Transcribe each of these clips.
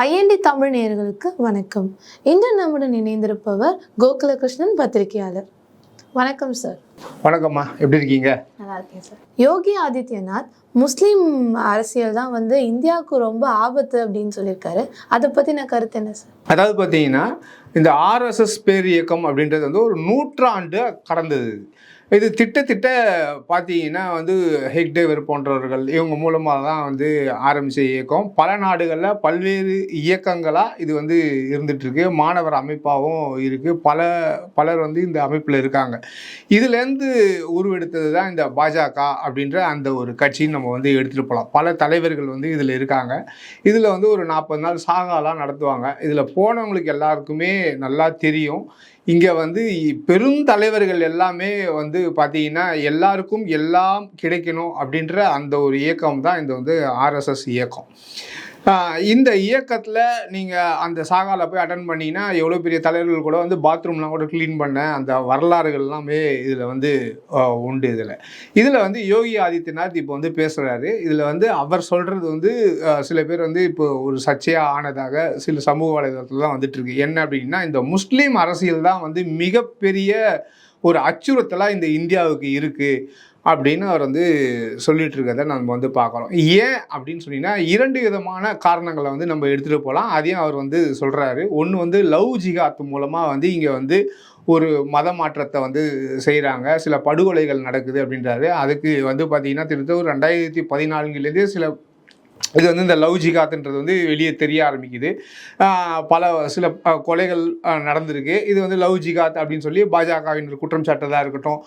INT Tamil நேயர்களுக்கு வணக்கம். இன்று நம்முடன் இணைந்திருப்பவர் கோகுலகிருஷ்ணன் பத்திரிகையாளர். வணக்கம் சார் வணக்கம்மா. எப்படி இருக்கீங்க? நல்லா இருக்கேன் சார் யோகி ஆதித்யநாத் முஸ்லீம் அரசியல் தான் வந்து இந்தியாவுக்கு ரொம்ப ஆபத்து அப்படின்னு சொல்லியிருக்காரு. அதை பற்றின கருத்து என்ன சார் அதாவது பார்த்தீங்கன்னா இந்த ஆர்எஸ்எஸ் பேர் இயக்கம் அப்படின்றது வந்து ஒரு நூற்றாண்டு கடந்தது. இது திட்டத்திட்ட பார்த்தீங்கன்னா வந்து ஹெக்டேவர் போன்றவர்கள் இவங்க மூலமாக தான் வந்து ஆரம்பித்த இயக்கம். பல நாடுகளில் பல்வேறு இயக்கங்களாக இது வந்து இருந்துகிட்ருக்கு மாணவர் அமைப்பாகவும் இருக்குது பல பலர் வந்து இந்த அமைப்பில் இருக்காங்க. இதுலேருந்து உருவெடுத்தது தான் இந்த பாஜக அப்படின்ற அந்த ஒரு கட்சின்னு நம்ம வந்து எடுத்துகிட்டு போகலாம் பல தலைவர்கள் வந்து இதில் இருக்காங்க. இதில் வந்து ஒரு நாற்பது நாள் சாகாலாம் நடத்துவாங்க. இதில் போனவங்களுக்கு எல்லாருக்குமே நல்லா தெரியும். இங்கே வந்து பெருந்தலைவர்கள் எல்லாமே வந்து பார்த்தீங்கன்னா எல்லாருக்கும் எல்லாம் கிடைக்கணும் அப்படின்ற அந்த ஒரு இயக்கம் தான் இந்த வந்து ஆர்எஸ்எஸ் இயக்கம். இந்த இயக்கத்தில் நீங்கள் அந்த சாகால போய் அட்டன் பண்ணிங்கன்னா எவ்வளோ பெரிய தலைவர்கள் கூட வந்து பாத்ரூம்லாம் கூட க்ளீன் பண்ண அந்த வரலாறுகள் எல்லாமே இதில் வந்து உண்டு இதில். இதில் வந்து யோகி ஆதித்யநாத் இப்போ வந்து பேசுகிறாரு இதில் வந்து அவர் சொல்கிறது வந்து சில பேர் வந்து இப்போ ஒரு சர்ச்சையாக ஆனதாக சில சமூக வலைதளத்தில் தான் வந்துட்டுருக்கு என்ன அப்படின்னா இந்த முஸ்லீம் அரசியல் தான் வந்து மிகப்பெரிய ஒரு அச்சுறுத்தலாக இந்த இந்தியாவுக்கு இருக்குது அப்படின்னு அவர் வந்து சொல்லிட்டு இருக்கிறத நம்ம வந்து பார்க்குறோம். ஏன் அப்படின்னு சொன்னீங்கன்னா இரண்டு விதமான காரணங்களை வந்து நம்ம எடுத்துகிட்டு போகலாம் அதையும் அவர் வந்து சொல்கிறாரு ஒன்று வந்து லவ் ஜிகாத் மூலமாக வந்து இங்கே வந்து ஒரு மத மாற்றத்தை வந்து செய்கிறாங்க சில படுகொலைகள் நடக்குது அப்படின்றாரு. அதுக்கு வந்து பார்த்திங்கன்னா திருத்த ஒரு ரெண்டாயிரத்தி பதினான்குலேருந்தே சில இது வந்து இந்த லவ் ஜிகாத்ன்றது வந்து வெளியே தெரிய ஆரம்பிக்குது. பல சில கொலைகள் நடந்திருக்கு. இது வந்து லவ் ஜிகாத் அப்படின்னு சொல்லி பாஜகவினர் குற்றம் சாட்டதாக இருக்கட்டும்.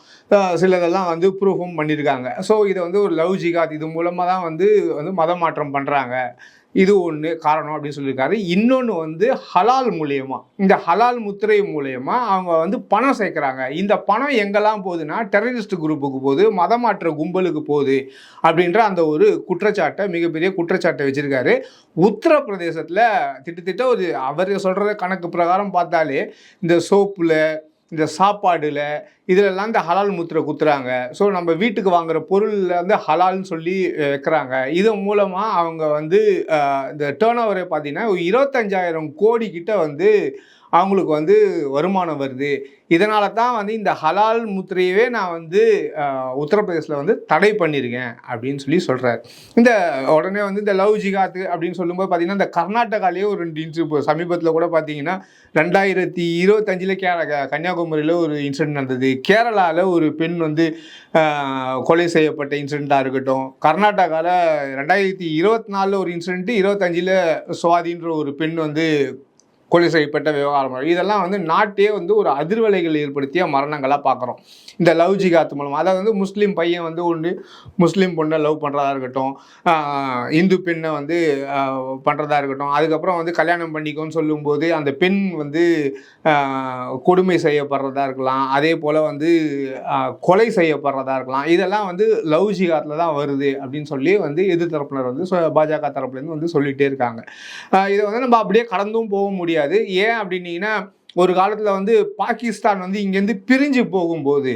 சிலதெல்லாம் வந்து ப்ரூஃபும் பண்ணியிருக்காங்க ஸோ இதை வந்து ஒரு லவ் ஜிகாத் இது மூலமாக தான் வந்து வந்து மத மாற்றம் பண்ணுறாங்க இது ஒன்று காரணம் அப்படின்னு சொல்லியிருக்காரு. இன்னொன்று வந்து ஹலால் மூலியமா இந்த ஹலால் முத்திரை மூலயமா அவங்க வந்து பணம் சேர்க்குறாங்க. இந்த பணம் எங்கெல்லாம் போகுதுன்னா டெரரிஸ்ட் குரூப்புக்கு போகுது மதமாற்ற கும்பலுக்கு போகுது அப்படின்ற அந்த ஒரு குற்றச்சாட்டை மிகப்பெரிய குற்றச்சாட்டை வச்சுருக்காரு. உத்தரப்பிரதேசத்தில் திட்டத்திட்ட ஒரு அவர் சொல்கிற கணக்கு பிரகாரம் பார்த்தாலே இந்த சோப்பில் இந்த சாப்பாடில் இதிலெல்லாம் இந்த ஹலால் முத்திரை குத்துறாங்க. ஸோ நம்ம வீட்டுக்கு வாங்குகிற பொருளில் வந்து ஹலால்னு சொல்லி வைக்கிறாங்க. இதன் மூலமாக அவங்க வந்து இந்த டேர்ன் ஓவரே பார்த்தீங்கன்னா இருபத்தஞ்சாயிரம் கோடி கிட்ட வந்து அவங்களுக்கு வந்து வருமானம் வருது. இதனால தான் வந்து இந்த ஹலால் முத்திரையவே நான் வந்து உத்தரப்பிரதேசில் வந்து தடை பண்ணியிருக்கேன் அப்படின்னு சொல்லி சொல்கிறார் இந்த உடனே வந்து இந்த லவ் ஜிகாத்து அப்படின்னு சொல்லும்போது பார்த்தீங்கன்னா இந்த கர்நாடகாலேயே ஒரு ரெண்டு இன்சூ இப்போ சமீபத்தில் கூட பார்த்தீங்கன்னா ரெண்டாயிரத்தி இருபத்தஞ்சில் கே கன்னியாகுமரியில் ஒரு இன்சிடென்ட் நடந்தது. கேரளாவில் ஒரு பெண் வந்து கொலை செய்யப்பட்ட இன்சிடெண்ட்டாக இருக்கட்டும் கர்நாடகாவில் ரெண்டாயிரத்தி இருபத்தி நாலில் ஒரு இன்சிடென்ட்டு இருபத்தஞ்சில் சுவாதின்ற ஒரு பெண் வந்து கொலை செய்யப்பட்ட விவகாரம். இதெல்லாம் வந்து நாட்டே வந்து ஒரு அதிர்வலைகள் ஏற்படுத்திய மரணங்களாக பார்க்குறோம் இந்த லவ் ஜிகாத் மூலமாக அதாவது வந்து முஸ்லீம் பையன் வந்து ஒன்று முஸ்லீம் பொண்ணை லவ் பண்ணுறதா இருக்கட்டும். இந்து பெண்ணை வந்து பண்ணுறதா இருக்கட்டும். அதுக்கப்புறம் வந்து கல்யாணம் பண்ணிக்கோன்னு சொல்லும்போது அந்த பெண் வந்து கொடுமை செய்யப்படுறதா இருக்கலாம். அதே போல் வந்து கொலை செய்யப்படுறதா இருக்கலாம். இதெல்லாம் வந்து லவ் ஜிகாத்தில் தான் வருது அப்படின்னு சொல்லி வந்து எதிர் தரப்பினர் வந்து பாஜக தரப்புலேருந்து வந்து சொல்லிகிட்டே இருக்காங்க. இதை வந்து நம்ம அப்படியே கடந்தும் போக முடியாது. ஏன் அப்படின்னீங்கன்னா ஒரு காலத்தில் வந்து பாகிஸ்தான் வந்து இங்கேருந்து பிரிஞ்சு போகும்போது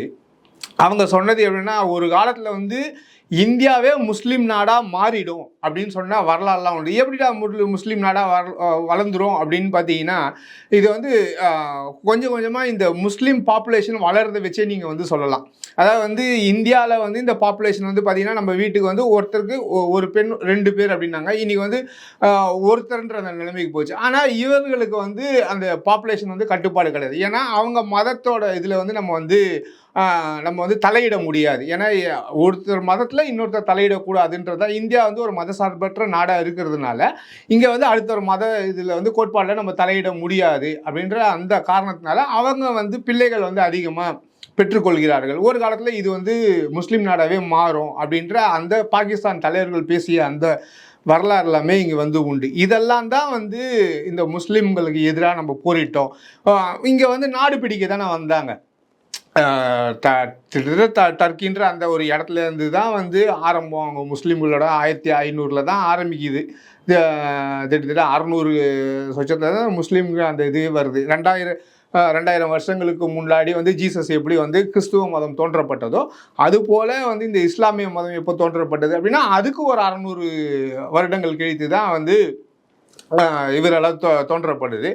அவங்க சொன்னது எப்படின்னா ஒரு காலத்தில் வந்து இந்தியாவே முஸ்லீம் நாடாக மாறிடும் அப்படின்னு சொன்னால் வரலாறுலாம் உண்டு. எப்படிடா முஸ்லி- முஸ்லீம் நாடாக வர வளர்ந்துரும் அப்படின்னு பார்த்தீங்கன்னா இது வந்து கொஞ்சம் கொஞ்சமாக இந்த முஸ்லீம் பாப்புலேஷன் வளர்றதை வச்சே நீங்கள் வந்து சொல்லலாம். அதாவது வந்து இந்தியாவில் வந்து இந்த பாப்புலேஷன் வந்து பார்த்திங்கன்னா நம்ம வீட்டுக்கு வந்து ஒருத்தருக்கு ஒ- ஒரு பெண் ரெண்டு பேர் அப்படின்னாங்க. இன்றைக்கி வந்து ஒருத்தர்ன்ற அந்த நிலைமைக்கு போச்சு. ஆனால் இவர்களுக்கு வந்து அந்த பாப்புலேஷன் வந்து கட்டுப்பாடு கிடையாது. ஏன்னா அவங்க மதத்தோட இதில் வந்து நம்ம வந்து நம்ம வந்து தலையிட முடியாது. ஏன்னா ஒருத்தர் மதத்தில் இன்னொருத்தர் தலையிடக்கூடாதுன்றதா இந்தியா வந்து ஒரு மத சார்பற்ற நாடாக இருக்கிறதுனால இங்கே வந்து அடுத்த ஒரு மத இதில் வந்து கோட்பாடில் நம்ம தலையிட முடியாது அப்படின்ற அந்த காரணத்தினால அவங்க வந்து பிள்ளைகள் வந்து அதிகமாக பெற்றுக்கொள்கிறார்கள். ஒரு காலத்தில் இது வந்து முஸ்லீம் நாடாகவே மாறும் அப்படின்ற அந்த பாகிஸ்தான் தலைவர்கள் பேசிய அந்த வரலாறு எல்லாமே இங்கே வந்து உண்டு. இதெல்லாம் தான் வந்து இந்த முஸ்லீம்களுக்கு எதிராக நம்ம போரிட்டோம். இங்கே வந்து நாடு பிடிக்க தானே வந்தாங்க. டர்க்கின்ற அந்த ஒரு இடத்துல இருந்து தான் வந்து ஆரம்பம். அவங்க முஸ்லீம்களோட ஆயிரத்தி ஐநூறில் தான் ஆரம்பிக்குது திட்டத்தட்ட கிட்டத்தட்ட அறநூறு சொச்சத்தில் தான் முஸ்லீம்கள் அந்த இது வருது. ரெண்டாயிரம் ரெண்டாயிரம் வருஷங்களுக்கு முன்னாடி வந்து ஜீசஸ் எப்படி வந்து கிறிஸ்துவ மதம் தோன்றப்பட்டதோ அது போல் வந்து இந்த இஸ்லாமிய மதம் எப்போ தோன்றப்பட்டது அப்படின்னா அதுக்கு ஒரு அறநூறு வருடங்கள் கழித்து தான் வந்து இவரெல்லாம் தோ தோன்றப்படுது.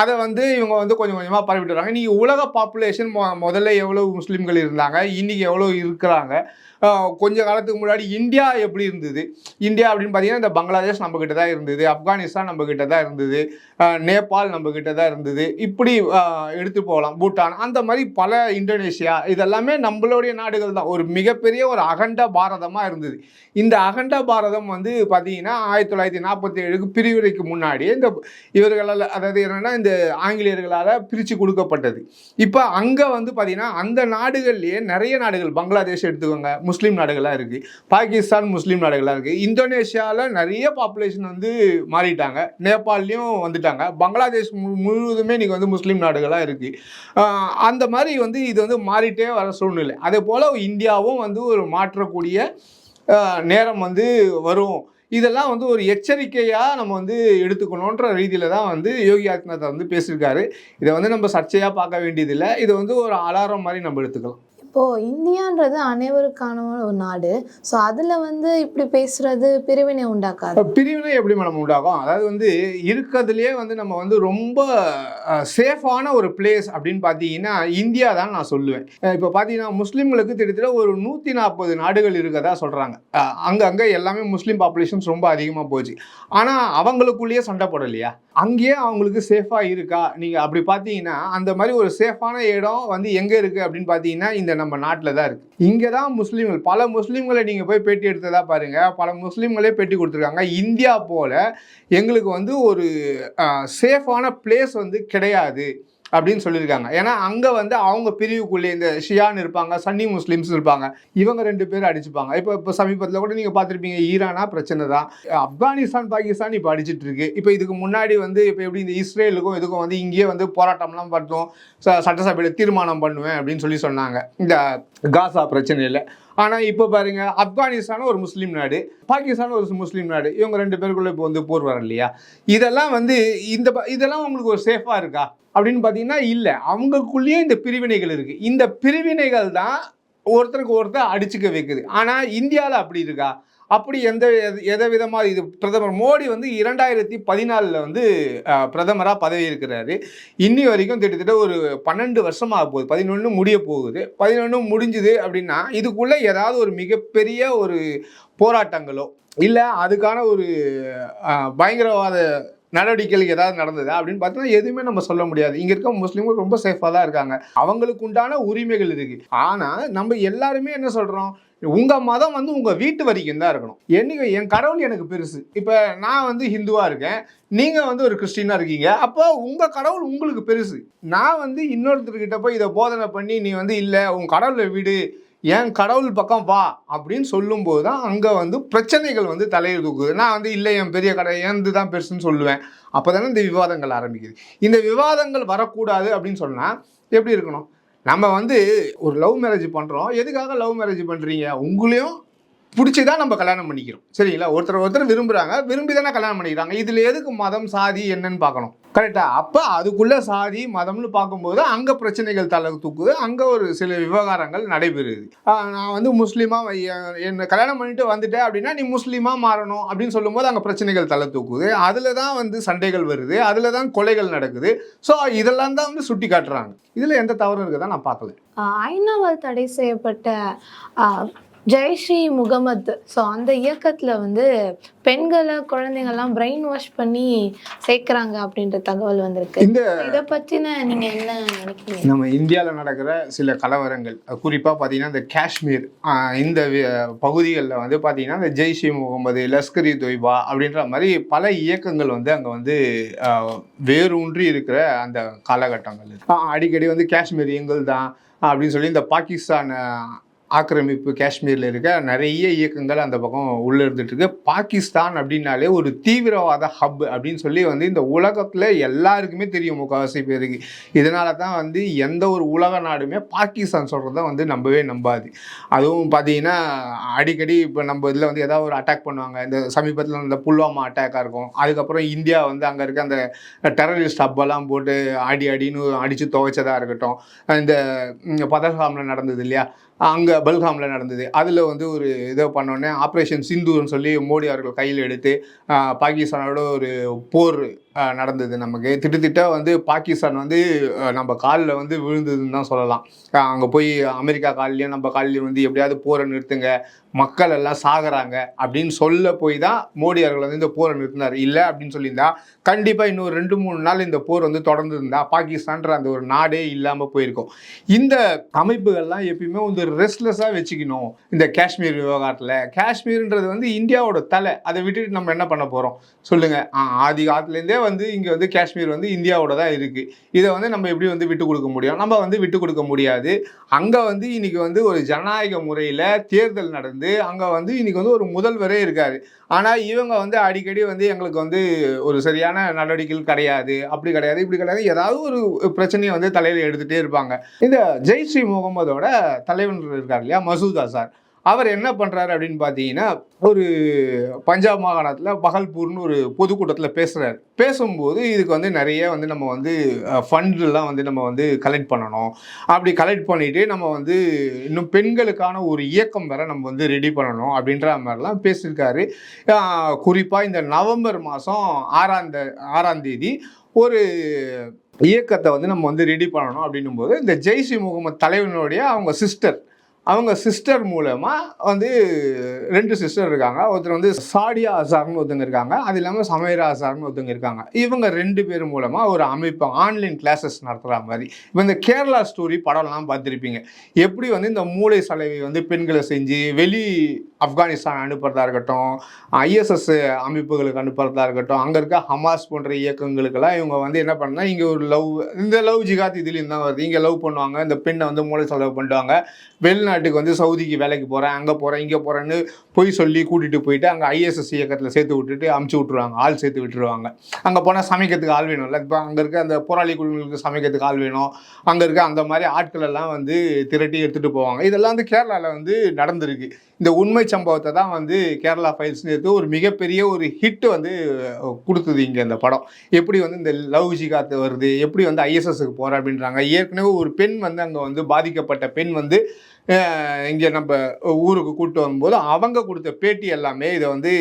அதை வந்து இவங்க வந்து கொஞ்சம் கொஞ்சமாக பரவிட்டு வராங்க. இன்னைக்கு உலக பாப்புலேஷன் மொ முதல்ல எவ்வளோ முஸ்லீம்கள் இருந்தாங்க இன்னைக்கு எவ்வளோ இருக்கிறாங்க கொஞ்ச காலத்துக்கு முன்னாடி இந்தியா எப்படி இருந்தது? இந்தியா அப்படின்னு பார்த்தீங்கன்னா இந்த பங்களாதேஷ் நம்ம கிட்ட தான் இருந்தது ஆப்கானிஸ்தான் நம்ம கிட்ட தான் இருந்தது நேபாள் நம்ம கிட்ட தான் இருந்தது. இப்படி எடுத்து போகலாம். பூட்டான் அந்த மாதிரி பல இந்தோனேஷியா இதெல்லாமே நம்மளுடைய நாடுகள் தான். ஒரு மிகப்பெரிய ஒரு அகண்ட பாரதமாக இருந்தது. இந்த அகண்ட பாரதம் வந்து பார்த்தீங்கன்னா ஆயிரத்தி தொள்ளாயிரத்தி நாற்பத்தி ஏழுக்கு பிரிவுரைக்கு முன்னாடி இந்த இவர்களால் அதாவது என்னென்னா இந்த ஆங்கிலேயர்களால் பிரித்து கொடுக்கப்பட்டது. இப்போ அங்கே வந்து பார்த்தீங்கன்னா அந்த நாடுகள்லேயே நிறைய நாடுகள் பங்களாதேஷ் எடுத்துக்கோங்க முஸ்லீம் நாடுகளாக இருக்குது பாகிஸ்தான் முஸ்லீம் நாடுகளாக இருக்குது இந்தோனேஷியாவில் நிறைய பாப்புலேஷன் வந்து மாறிட்டாங்க. நேபாள்லேயும் வந்துட்டாங்க. பங்களாதேஷ் முழுவதுமே இன்றைக்கி வந்து முஸ்லீம் நாடுகளாக இருக்குது அந்த மாதிரி வந்து இது வந்து மாறிட்டே வர சூழ்நிலை. அதே போல் இந்தியாவும் வந்து ஒரு மாற்றக்கூடிய நேரம் வந்து வரும். இதெல்லாம் வந்து ஒரு எச்சரிக்கையாக நம்ம வந்து எடுத்துக்கணுன்ற ரீதியில் தான் வந்து யோகி ஆதித்யநாத் வந்து பேசியிருக்காரு. இதை வந்து நம்ம சர்ச்சையாக பார்க்க வேண்டியதில்லை. இதை வந்து ஒரு அலாரம் மாதிரி நம்ம எடுத்துக்கலாம். இப்போ இந்தியான்றது அனைவருக்கான ஒரு நாடு. ஸோ அதுல வந்து இப்படி பேசுறது பிரிவினை உண்டாக்காது. பிரிவினை எப்படி மேடம் உண்டாகும்? அதாவது வந்து இருக்கிறதுலே வந்து நம்ம வந்து ரொம்ப சேஃபான ஒரு பிளேஸ் அப்படின்னு பார்த்தீங்கன்னா இந்தியா தான் நான் சொல்லுவேன். இப்போ பார்த்தீங்கன்னா முஸ்லீம்களுக்கு திட்டத்தட்ட ஒரு நூற்றி நாற்பது நாடுகள் இருக்கதா சொல்கிறாங்க அங்கங்கே எல்லாமே முஸ்லீம் பாப்புலேஷன்ஸ் ரொம்ப அதிகமாக போச்சு. ஆனால் அவங்களுக்குள்ளேயே சண்டை போடலையா? அங்கேயே அவங்களுக்கு சேஃபாக இருக்கா? நீங்கள் அப்படி பார்த்தீங்கன்னா அந்த மாதிரி ஒரு சேஃபான இடம் வந்து எங்கே இருக்குது அப்படின்னு பார்த்தீங்கன்னா இந்த நம்ம நம்ம நாட்டில் தான் இருக்குது இங்கே தான் முஸ்லீம்கள் பல முஸ்லீம்களை நீங்கள் போய் பேட்டி எடுத்ததாக பாருங்கள் பல முஸ்லீம்களே பேட்டி கொடுத்துருக்காங்க. இந்தியா போல் எங்களுக்கு வந்து ஒரு சேஃபான பிளேஸ் வந்து கிடையாது. அப்படின்னு சொல்லியிருக்காங்க. ஏன்னா அங்கே வந்து அவங்க பிரிவுக்குள்ளே இந்த ஷியான் இருப்பாங்க சன்னி முஸ்லீம்ஸ் இருப்பாங்க. இவங்க ரெண்டு பேரும் அடிச்சுப்பாங்க. இப்போ இப்போ சமீபத்தில் கூட நீங்கள் பார்த்துருப்பீங்க ஈரானா பிரச்சனை தான். ஆப்கானிஸ்தான் பாகிஸ்தான் இப்போ அடிச்சிட்டு இருக்கு இப்போ இதுக்கு முன்னாடி வந்து இப்போ எப்படி இந்த இஸ்ரேலுக்கும் இதுக்கும் வந்து இங்கேயே வந்து போராட்டம்லாம் பண்ணோம் ச- சட்டசபையில் தீர்மானம் பண்ணுவேன் அப்படின்னு சொல்லி சொன்னாங்க. இந்த காசா பிரச்சனையில். ஆனால் இப்போ பாருங்க ஆப்கானிஸ்தானும் ஒரு முஸ்லீம் நாடு பாகிஸ்தானும் ஒரு முஸ்லீம் நாடு. இவங்க ரெண்டு பேருக்குள்ளே இப்போ வந்து போர் வர இல்லையா இதெல்லாம் வந்து இந்த ப- இதெல்லாம் உங்களுக்கு ஒரு சேஃபாக இருக்கா? அப்படின்னு பார்த்தீங்கன்னா இல்லை. அவங்களுக்குள்ளேயே இந்த பிரிவினைகள் இருக்குது இந்த பிரிவினைகள் தான் ஒருத்தருக்கு ஒருத்தர் அடிச்சுக்க வைக்குது. ஆனால் இந்தியாவில் அப்படி இருக்கா? அப்படி எந்த எத- விதமாக இது பிரதமர் மோடி வந்து இரண்டாயிரத்தி பதினாலில் வந்து பிரதமராக பதவி இருக்கிறாரு இன்னி வரைக்கும் கிட்டத்தட்ட ஒரு பன்னெண்டு வருஷமாக போகுது. பதினொன்று முடிய போகுது. பதினொன்று முடிஞ்சுது அப்படின்னா இதுக்குள்ளே ஏதாவது ஒரு மிகப்பெரிய ஒரு போராட்டங்களோ இல்லை அதுக்கான ஒரு பயங்கரவாத நடவடிக்கைகள் ஏதாவது நடந்தது அப்படின்னு பார்த்தோன்னா எதுவுமே நம்ம சொல்ல முடியாது. இங்கே இருக்க முஸ்லீம்கள் ரொம்ப சேஃபாக தான் இருக்காங்க. அவங்களுக்கு உண்டான உரிமைகள் இருக்குது ஆனால் நம்ம எல்லாருமே என்ன சொல்கிறோம் உங்கள் மதம் வந்து உங்கள் வீட்டு வரைக்கும் தான் இருக்கணும். என்னைக்கு என் கடவுள் எனக்கு பெருசு. இப்போ நான் வந்து ஹிந்துவாக இருக்கேன். நீங்கள் வந்து ஒரு கிறிஸ்டினாக இருக்கீங்க. அப்போ உங்கள் கடவுள் உங்களுக்கு பெருசு. நான் வந்து இன்னொருத்தர்கிட்ட போய் இதை போதனை பண்ணி நீ வந்து இல்லை உன் கடவுளை வீடு. என் கடவுள் பக்கம் வா அப்படின்னு சொல்லும்போது தான் அங்கே வந்து பிரச்சனைகள் வந்து தலையை தூக்குது. நான் வந்து இல்லை என் பெரிய கடை ஏந்து தான் பெருசுன்னு சொல்லுவேன். அப்போ தானே இந்த விவாதங்கள் ஆரம்பிக்குது. இந்த விவாதங்கள் வரக்கூடாது அப்படின்னு சொன்னால் எப்படி இருக்கணும்? நம்ம வந்து ஒரு லவ் மேரேஜ் பண்ணுறோம் எதுக்காக லவ் மேரேஜ் பண்ணுறீங்க உங்களையும் பிடிச்சி தான் நம்ம கல்யாணம் பண்ணிக்கிறோம். சரிங்களா? ஒருத்தர் ஒருத்தர் விரும்புகிறாங்க விரும்பி தானே கல்யாணம் பண்ணிக்கிறாங்க. இதில் எதுக்கு மதம் சாதி என்னன்னு பார்க்கணும். கரெக்டாக அப்போ அதுக்குள்ளே சாதி மதம்னு பார்க்கும்போது அங்கே பிரச்சனைகள் தலை தூக்குது. அங்கே ஒரு சில விவகாரங்கள் நடைபெறுது. நான் வந்து முஸ்லீமாக என்னை கல்யாணம் பண்ணிட்டு வந்துட்டேன் அப்படின்னா நீ முஸ்லீமாக மாறணும் அப்படின்னு சொல்லும்போது அங்கே பிரச்சனைகள் தலை தூக்குது. அதில் தான் வந்து சண்டைகள் வருது. அதில் தான் கொலைகள் நடக்குது. ஸோ இதெல்லாம் தான் வந்து சுட்டி காட்டுறாங்க. இதில் எந்த தவறும் இருக்குதா நான் பார்க்கல. ஐநாவால் தடை செய்யப்பட்ட ஜெய்ஸ்ரீ முகமது. ஸோ அந்த இயக்கத்துல வந்து பெண்களை குழந்தைங்கள்லாம் பிரெயின் வாஷ் பண்ணி சேர்க்குறாங்க அப்படின்ற தகவல் வந்திருக்கு. இந்த இதை பத்தின நீங்க என்ன நினைக்கிறீங்க? நம்ம இந்தியாவில் நடக்கிற சில கலவரங்கள் குறிப்பாக பார்த்தீங்கன்னா இந்த காஷ்மீர் இந்த பகுதிகளில் வந்து பார்த்தீங்கன்னா இந்த ஜெய்ஷ் முகமது லஷ்கர் இ தொய்பா அப்படின்ற மாதிரி பல இயக்கங்கள் வந்து அங்கே வந்து வேரூன்றி இருக்கிற அந்த காலகட்டங்கள் அடிக்கடி வந்து காஷ்மீர் எங்கள் தான் அப்படின்னு சொல்லி இந்த பாகிஸ்தான் ஆக்கிரமிப்பு காஷ்மீரில் இருக்க நிறைய இயக்கங்கள் அந்த பக்கம் உள்ளே இருந்துட்டு பாகிஸ்தான் அப்படின்னாலே ஒரு தீவிரவாத ஹப் அப்படின்னு சொல்லி வந்து இந்த உலகத்தில் எல்லாருக்குமே தெரியும் முக்கால்வாசி பேருக்கு. இதனால தான் வந்து எந்த ஒரு உலக நாடுமே பாகிஸ்தான் சொல்கிறத வந்து நம்பவே நம்பாது. அதுவும் பார்த்தீங்கன்னா அடிக்கடி இப்போ நம்ம இதில் வந்து ஏதாவது ஒரு அட்டாக் பண்ணுவாங்க. இந்த சமீபத்தில் இந்த புல்வாமா அட்டாக்காக இருக்கும். அதுக்கப்புறம் இந்தியா வந்து அங்கே இருக்க அந்த டெரரிஸ்ட் ஹப்பெல்லாம் போட்டு அடி அடின்னு அடித்து துவைச்சதாக இருக்கட்டும். இந்த ம், நடந்தது இல்லையா? அங்கே பல்காமில் நடந்தது. அதில் வந்து ஒரு இதை பண்ணோடனே ஆப்ரேஷன் சிந்துன்னு சொல்லி மோடி அவர்கள் கையில் எடுத்து பாகிஸ்தானோட ஒரு போர் நடந்தது. நமக்கு திட்டத்திட்ட வந்து பாகிஸ்தான் வந்து நம்ம காலில் வந்து விழுந்ததுன்னு தான் சொல்லலாம். அங்கே போய் அமெரிக்கா காலிலையும் நம்ம காலிலையும் வந்து எப்படியாவது போரை நிறுத்துங்க. மக்கள் எல்லாம் சாகிறாங்க அப்படின்னு சொல்ல போய் தான் மோடி அவர்கள் வந்து இந்த போரை நிறுத்தினார். இல்லை அப்படின்னு சொல்லியிருந்தா கண்டிப்பாக இன்னும் ரெண்டு மூணு நாள் இந்த போர் வந்து தொடர்ந்து இருந்தால் பாகிஸ்தான்ற அந்த ஒரு நாடே இல்லாமல் போயிருக்கும். இந்த அமைப்புகள்லாம் எப்பயுமே வந்து ரெஸ்ட்லெஸ்ஸாக வச்சுக்கணும். இந்த காஷ்மீர் விவகாரத்தில். காஷ்மீர்ன்றது வந்து இந்தியாவோட தலை. அதை விட்டுட்டு நம்ம என்ன பண்ண போகிறோம் சொல்லுங்கள் ஆதி காலத்துலேருந்தே வந்து இங்கே வந்து காஷ்மீர் வந்து இந்தியாவோட தான் இருக்குது இதை வந்து நம்ம எப்படி வந்து விட்டு கொடுக்க முடியும்? நம்ம வந்து விட்டு கொடுக்க முடியாது. அங்கே வந்து இன்னைக்கு வந்து ஒரு ஜனநாயக முறையில் தேர்தல் நடந்து அங்கே வந்து இன்னைக்கு வந்து ஒரு முதல்வரே இருக்கார். ஆனால் இவங்க வந்து அடிக்கடி வந்து எங்களுக்கு வந்து ஒரு சரியான நடவடிக்கைகள் கிடையாது. அப்படி கிடையாது இப்படி கிடையாது. ஏதாவது ஒரு பிரச்சனையை வந்து தலையில் எடுத்துகிட்டே இருப்பாங்க. இந்த ஜெய் ஸ்ரீ முகமதோட தலைவர் இருக்கார் இல்லையா? மசூதா சார். அவர் என்ன பண்ணுறாரு அப்படின்னு பார்த்தீங்கன்னா ஒரு பஞ்சாப் மாகாணத்தில் பகல்பூர்னு ஒரு பொதுக்கூட்டத்தில் பேசுகிறாரு பேசும்போது இதுக்கு வந்து நிறைய வந்து நம்ம வந்து ஃபண்ட்லாம் வந்து நம்ம வந்து கலெக்ட் பண்ணணும். அப்படி கலெக்ட் பண்ணிவிட்டு நம்ம வந்து இன்னும் பெண்களுக்கான ஒரு இயக்கம் வேற நம்ம வந்து ரெடி பண்ணணும் அப்படின்ற மாதிரிலாம் பேசியிருக்காரு. குறிப்பாக இந்த நவம்பர் மாதம் ஆறாம் த- ஆறாம் தேதி ஒரு இயக்கத்தை வந்து நம்ம வந்து ரெடி பண்ணணும் அப்படின்னும் போது இந்த ஜெய்ஷி முகமது தலைவனுடைய அவங்க சிஸ்டர் அவங்க சிஸ்டர் மூலமாக வந்து ரெண்டு சிஸ்டர் இருக்காங்க. ஒருத்தர் வந்து சாடியா அசார்னு ஒருத்தங்க இருக்காங்க. அது இல்லாமல் சமைரா அசார்னு ஒருத்தங்க இருக்காங்க. இவங்க ரெண்டு பேர் மூலமாக ஒரு அமைப்பு ஆன்லைன் கிளாஸஸ் நடத்துகிற மாதிரி. இப்போ இந்த கேரளா ஸ்டோரி படம்லாம் பார்த்துருப்பீங்க. எப்படி வந்து இந்த மூளை சலவை வந்து பெண்களை செஞ்சு வெளி ஆப்கானிஸ்தான் அனுப்புறதா இருக்கட்டும் ஐஎஸ்எஸ் அமைப்புகளுக்கு அனுப்புறதா இருக்கட்டும் அங்கே இருக்க ஹமாஸ் போன்ற இயக்கங்களுக்கெல்லாம் இவங்க வந்து என்ன பண்ணா இங்கே ஒரு லவ் இந்த லவ் ஜிகாத் இதுலேயும் தான் வருது. இங்கே லவ் பண்ணுவாங்க இந்த பெண்ணை வந்து மூளை செலவு பண்ணுவாங்க வெளிநாட்டுக்கு வந்து சவுதிக்கு வேலைக்கு போகிறேன் அங்கே போகிறேன் இங்கே போகிறேன்னு பொய் சொல்லி கூட்டிகிட்டு போயிட்டு அங்கே ஐஎஸ்எஸ் இயக்கத்தில் சேர்த்து விட்டுட்டு அமுச்சு விட்ருவாங்க ஆள் சேர்த்து விட்டுருவாங்க. அங்கே போனால் சமைக்கிறதுக்கு ஆள் வேணும்ல இப்போ அங்கே இருக்க அந்த போராளி குழுக்களுக்கு சமைக்கிறதுக்கு ஆள் வேணும். அங்கே இருக்க அந்த மாதிரி ஆட்கள் எல்லாம் வந்து திரட்டி எடுத்துகிட்டு போவாங்க. இதெல்லாம் வந்து கேரளாவில் வந்து நடந்திருக்கு. இந்த உண்மை சம்பவத்தை தான் வந்து கேரளா ஃபைல்ஸ் எடுத்து ஒரு மிகப்பெரிய ஒரு ஹிட் வந்து கொடுத்தது இங்கே இந்த படம். எப்படி வந்து இந்த லவ் ஜிகாத்து வருது எப்படி வந்து ஐஎஸ்எஸ்க்கு போகிற அப்படின்றாங்க. ஏற்கனவே ஒரு பெண் வந்து அங்கே வந்து பாதிக்கப்பட்ட பெண் வந்து இங்கே நம்ம ஊருக்கு கூப்பிட்டு வரும்போது அவங்க கொடுத்த பேட்டி எல்லாமே இதை வந்து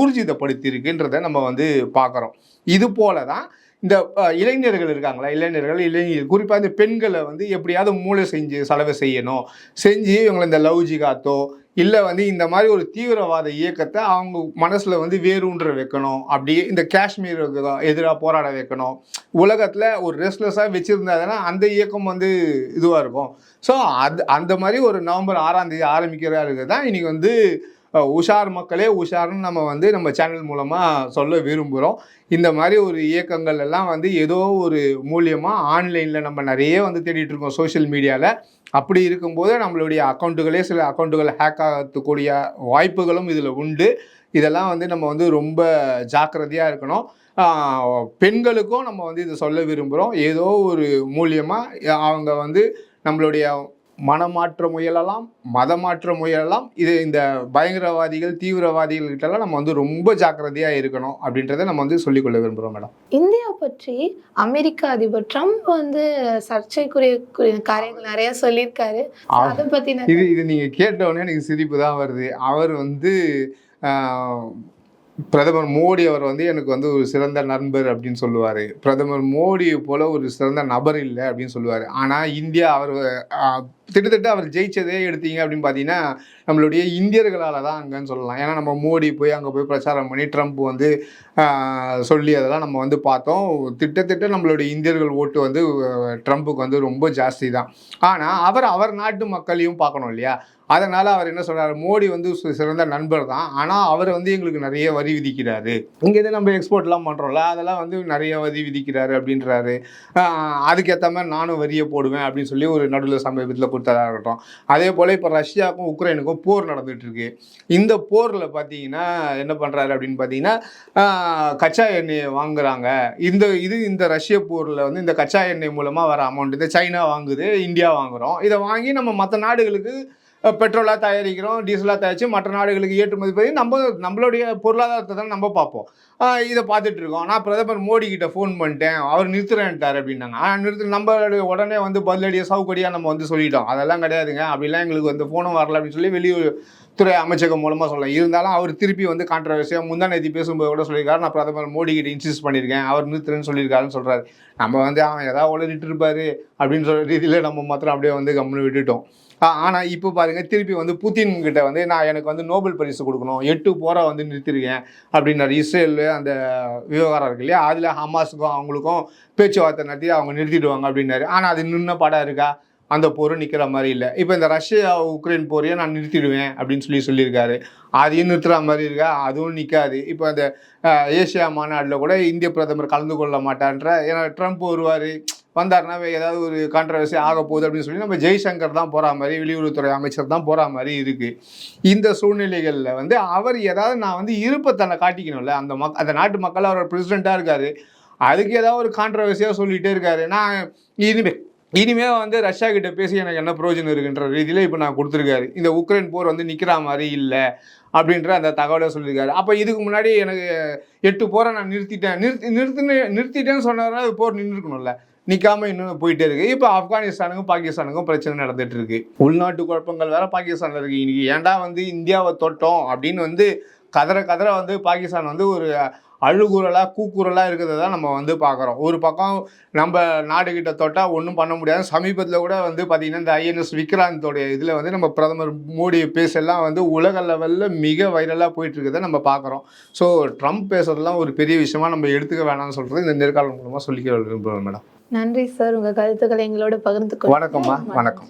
ஊர்ஜிதப்படுத்தியிருக்குன்றதை நம்ம வந்து பார்க்குறோம். இது போல தான் இந்த இளைஞர்கள் இருக்காங்களா? இளைஞர்கள் இளைஞர்கள் குறிப்பாக இந்த பெண்களை வந்து எப்படியாவது மூளை செஞ்சு செலவு செய்யணும். செஞ்சு இவங்களை இந்த லவ் ஜிகாத்தோ இல்லை வந்து இந்த மாதிரி ஒரு தீவிரவாத இயக்கத்தை அவங்க மனசில் வந்து வேரூன்ற வைக்கணும். அப்படியே இந்த காஷ்மீருக்கு எதிராக போராட வைக்கணும். உலகத்தில் ஒரு ரெஸ்ட்லெஸ்ஸாக வச்சுருந்தாங்கன்னா அந்த இயக்கம் வந்து இதுவாக இருக்கும். ஸோ அது அந்த மாதிரி ஒரு நவம்பர் ஆறாம் தேதி ஆரம்பிக்கிறதா இருக்குது தான் இன்றைக்கி வந்து உஷார் மக்களே உஷார்னு நம்ம வந்து நம்ம சேனல் மூலமாக சொல்ல விரும்புகிறோம் இந்த மாதிரி ஒரு இயக்கங்கள் எல்லாம் வந்து ஏதோ ஒரு மூலியமாக ஆன்லைனில் நம்ம நிறைய வந்து தேடிட்டு இருக்கோம் சோஷியல் மீடியாவில் அப்படி இருக்கும்போது நம்மளுடைய அக்கௌண்ட்டுகளே சில அக்கௌண்ட்டுகள் ஹேக் ஆகக்கூடிய வாய்ப்புகளும் இதில் உண்டு. இதெல்லாம் வந்து நம்ம வந்து ரொம்ப ஜாக்கிரதையாக இருக்கணும். பெண்களுக்கும் நம்ம வந்து இதை சொல்ல விரும்புகிறோம் ஏதோ ஒரு மூலியமாக அவங்க வந்து நம்மளுடைய மனமாற்ற முயலலாம் மதமாற்ற முயலலாம். இது இந்த பயங்கரவாதிகள் தீவிரவாதிகள் கிட்டலாம் நம்ம வந்து ரொம்ப ஜாக்கிரதையாக இருக்கணும் அப்படின்றத நம்ம வந்து சொல்லிக்கொள்ள விரும்புகிறோம் மேடம். இந்தியா பற்றி அமெரிக்க அதிபர் ட்ரம்ப் வந்து சர்ச்சைக்குரிய காரியங்கள் நிறைய சொல்லியிருக்காரு. அதை பத்தின இது இது நீங்கள் கேட்டவுடனே எனக்கு சிரிப்பு தான் வருது. அவர் வந்து ஆஹ், பிரதமர் மோடி அவர் வந்து எனக்கு வந்து ஒரு சிறந்த நண்பர் அப்படின்னு சொல்லுவார். பிரதமர் மோடியை போல ஒரு சிறந்த நபர் இல்லை அப்படின்னு சொல்லுவார். ஆனால் இந்தியா அவர் ஆஹ், கிட்டத்தட்ட அவர் ஜெயிச்சதே எடுத்தீங்க அப்படின்னு பார்த்தீங்கன்னா நம்மளுடைய இந்தியர்களால் தான் அங்கேன்னு சொல்லலாம். ஏன்னா நம்ம மோடி போய் அங்கே போய் பிரச்சாரம் பண்ணி ட்ரம்ப் வந்து சொல்லி அதெல்லாம் நம்ம வந்து பார்த்தோம். திட்டத்திட்ட நம்மளுடைய இந்தியர்கள் ஓட்டு வந்து ட்ரம்ப்புக்கு வந்து ரொம்ப ஜாஸ்தி தான். ஆனால் அவர் அவர் நாட்டு மக்களையும் பார்க்கணும் இல்லையா? அதனால் அவர் என்ன சொல்கிறார் மோடி வந்து சு- சிறந்த நண்பர் தான் ஆனால் அவர் வந்து எங்களுக்கு நிறைய வரி விதிக்கிறாரு. இங்கேருந்து நம்ம எக்ஸ்போர்ட்லாம் பண்ணுறோம்ல அதெல்லாம் வந்து நிறைய வரி விதிக்கிறாரு அப்படின்றாரு. அதுக்கேற்ற மாதிரி நானும் வரியை போடுவேன் அப்படின்னு சொல்லி ஒரு நடுவில் சமீபத்தில் கொடுத்ததாக இருக்கட்டும் அதே போல் இப்போ ரஷ்யாவுக்கும் உக்ரைனுக்கும் போர் நடந்துகிட்ருக்கு இந்த போரில் பார்த்தீங்கன்னா என்ன பண்ணுறாரு அப்படின்னு பார்த்தீங்கன்னா கச்சா எண்ணெயை வாங்குறாங்க. இந்த இது இந்த ரஷ்ய போரில் வந்து இந்த கச்சா எண்ணெய் மூலமாக வர அமௌண்ட் இந்த சைனா வாங்குது இந்தியா வாங்குகிறோம் இதை வாங்கி நம்ம மற்ற நாடுகளுக்கு பெட்ரோலாக தயாரிக்கிறோம் டீசலாக தயாரித்து மற்ற நாடுகளுக்கு ஏற்றுமதி பண்ணி நம்ம நம்மளுடைய பொருளாதாரத்தை தான் நம்ம பார்ப்போம். இதை பார்த்துட்டு இருக்கோம். நான் பிரதமர் மோடி கிட்ட ஃபோன் பண்ணிட்டேன். அவர் நிறுத்துறேன்ட்டார் அப்படின்னாங்க. ஆனால் நிறுத்து நம்ம உடனே வந்து பதிலடியாக சவுக்கடியாக நம்ம வந்து சொல்லிட்டோம். அதெல்லாம் கிடையாதுங்க. அப்படிலாம் எங்களுக்கு வந்து ஃபோனும் வரல அப்படின்னு சொல்லி வெளியூர் துறை அமைச்சகம் மூலமாக சொல்லலாம். இருந்தாலும் அவர் திருப்பி வந்து கான்ட்ரவர்சியாக முந்தா நேத்தி பேசும்போது கூட சொல்லியிருக்காரு. நான் பிரதமர் மோடி கிட்ட இன்சிஸ்ட் பண்ணியிருக்கேன். அவர் நிறுத்துறேன்னு சொல்லியிருக்காருன்னு சொல்கிறாரு நம்ம வந்து அவன் ஏதாவது உளறிட்டு இருப்பாரு அப்படின்னு சொல்கிற ரீதியில் நம்ம மாத்திரம் அப்படியே வந்து கம்முன்னு விட்டுட்டோம். ஆனால் இப்போ பாருங்க திருப்பி வந்து புதின் கிட்ட வந்து நான் எனக்கு வந்து நோபல் பரிசு கொடுக்கணும். எட்டு போரை வந்து நிறுத்திருக்கேன் அப்படின்னாரு. இஸ்ரேல் அந்த விவகாரம் இருக்கு இல்லையா? அதில் ஹமாஸுக்கும் அவங்களுக்கும் பேச்சுவார்த்தை நடத்தி அவங்க நிறுத்திடுவாங்க அப்படின்னாரு. ஆனால் அது நின்ன படம் இருக்கா? அந்த போர் நிற்கிற மாதிரி இல்லை. இப்போ இந்த ரஷ்யா உக்ரைன் போரையே நான் நிறுத்திடுவேன் அப்படின்னு சொல்லி சொல்லியிருக்காரு. அதையும் நிறுத்துற மாதிரி இருக்கா? அதுவும் நிற்காது இப்போ அந்த ஏசியா மாநாட்டில் கூட இந்திய பிரதமர் கலந்து கொள்ள மாட்டான்ற ஏன்னா ட்ரம்ப் வருவார். வந்தாருனாவே ஏதாவது ஒரு கான்ட்ரவர்சி ஆக போகுது அப்படின்னு சொல்லி நம்ம ஜெய்சங்கர் தான் போகிற மாதிரி வெளியுறவுத்துறை அமைச்சர் தான் போகிற மாதிரி இருக்குது இந்த சூழ்நிலைகளில் வந்து அவர் ஏதாவது நான் வந்து இருப்பத்தனை காட்டிக்கணும்ல. அந்த மக் அந்த நாட்டு மக்கள் அவர் பிரசிடெண்ட்டாக இருக்கார். அதுக்கு ஏதாவது ஒரு கான்ட்ரவர்சியாக சொல்லிகிட்டே இருக்காரு. நான் இனிமே இனிமே வந்து ரஷ்யா கிட்ட பேசி எனக்கு என்ன பிரயோஜனம் இருக்குன்ற ரீதியில் இப்போ நான் கொடுத்துருக்காரு. இந்த உக்ரைன் போர் வந்து நிற்கிற மாதிரி இல்லை அப்படின்ற அந்த தகவலை சொல்லியிருக்காரு. அப்போ இதுக்கு முன்னாடி எனக்கு எட்டு போரை நான் நிறுத்திட்டேன். நிறுத்தி நிறுத்தினு நிறுத்திட்டேன்னு சொன்னாருன்னா அது போர் நின்றுருக்கணும்ல. நிற்காம இன்னும் போயிட்டே இருக்கு. இப்போ ஆப்கானிஸ்தானுக்கும் பாகிஸ்தானுக்கும் பிரச்சனை நடந்துட்டு இருக்கு உள்நாட்டு குழப்பங்கள் வேற பாகிஸ்தானில் இருக்கு. இன்னைக்கு ஏன்டா வந்து இந்தியாவை தொட்டோம் அப்படின்னு வந்து கதற கதற வந்து பாகிஸ்தான் வந்து ஒரு அழுகுறலாக கூக்குறலாக இருக்கிறத தான் நம்ம வந்து பார்க்குறோம். ஒரு பக்கம் நம்ம நாடுகிட்ட தொட்டால் ஒன்றும் பண்ண முடியாது. சமீபத்தில் கூட வந்து பார்த்தீங்கன்னா இந்த ஐஎன்எஸ் விக்ராந்தோடைய இதில் வந்து நம்ம பிரதமர் மோடி பேசெல்லாம் வந்து உலக லெவலில் மிக வைரலாக போயிட்டு நம்ம பார்க்குறோம். ஸோ ட்ரம்ப் பேசுகிறதுலாம் ஒரு பெரிய விஷயமா நம்ம எடுத்துக்க வேணாம்னு சொல்கிறது இந்த நேர்காலம் மூலமாக சொல்லிக்க விரும்புகிறேன் மேடம். நன்றி சார். உங்க கருத்துக்களை எங்களோட பகிர்ந்து வணக்கம்மா. வணக்கம்.